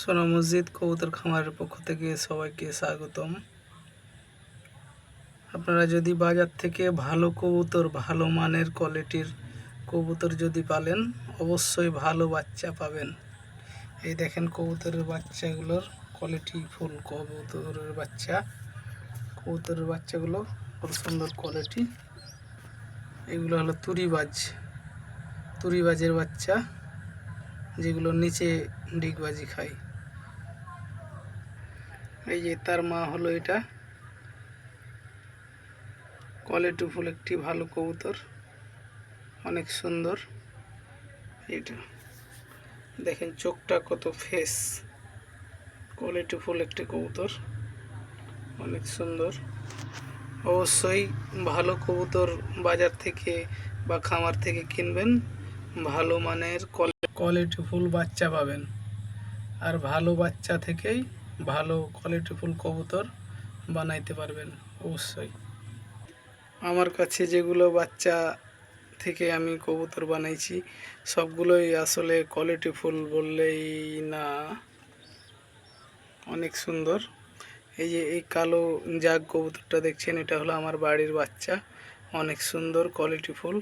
সোনা মসজিদ কবুতর খামারের পক্ষ থেকে সবাইকে স্বাগতম। আপনারা যদি বাজার থেকে ভালো কবুতর, ভালো মানের কোয়ালিটির কবুতর যদি পালেন, অবশ্যই ভালো বাচ্চা পাবেন। এই দেখেন কবুতরের বাচ্চাগুলোর কোয়ালিটি ফুল কবুতরের বাচ্চা। কবুতরের বাচ্চাগুলো খুব সুন্দর কোয়ালিটি। এগুলো হলো তুরিবাজ। তুরিবাজের বাচ্চা, যেগুলো নিচে ডিগবাজি খায়। এই যে তার মা হলো এটা। কোয়ালিটি ফুল একটি ভালো কবুতর। অনেক সুন্দর। এটা দেখেন চোখটা কত ফেস কোয়ালিটি ফুল একটি কবুতর। অনেক সুন্দর। অবশ্যই ভালো কবুতর বাজার থেকে বা খামার থেকে কিনবেন। ভালো মানের কোয়ালিটি ফুল বাচ্চা পাবেন। আর ভালো বাচ্চা থেকেই ভালো কোয়ালিটি ফুল কবুতর বানাইতে পারবেন, অবশ্যই। আমার কাছে যেগুলো বাচ্চা থেকে আমি কবুতর বানাইছি, সবগুলোই আসলে কোয়ালিটি ফুল বললেই না, অনেক সুন্দর। এই যে এই কালো জাগ কবুতরটা দেখছেন, এটা হলো আমার বাড়ির বাচ্চা, অনেক সুন্দর কোয়ালিটি ফুল।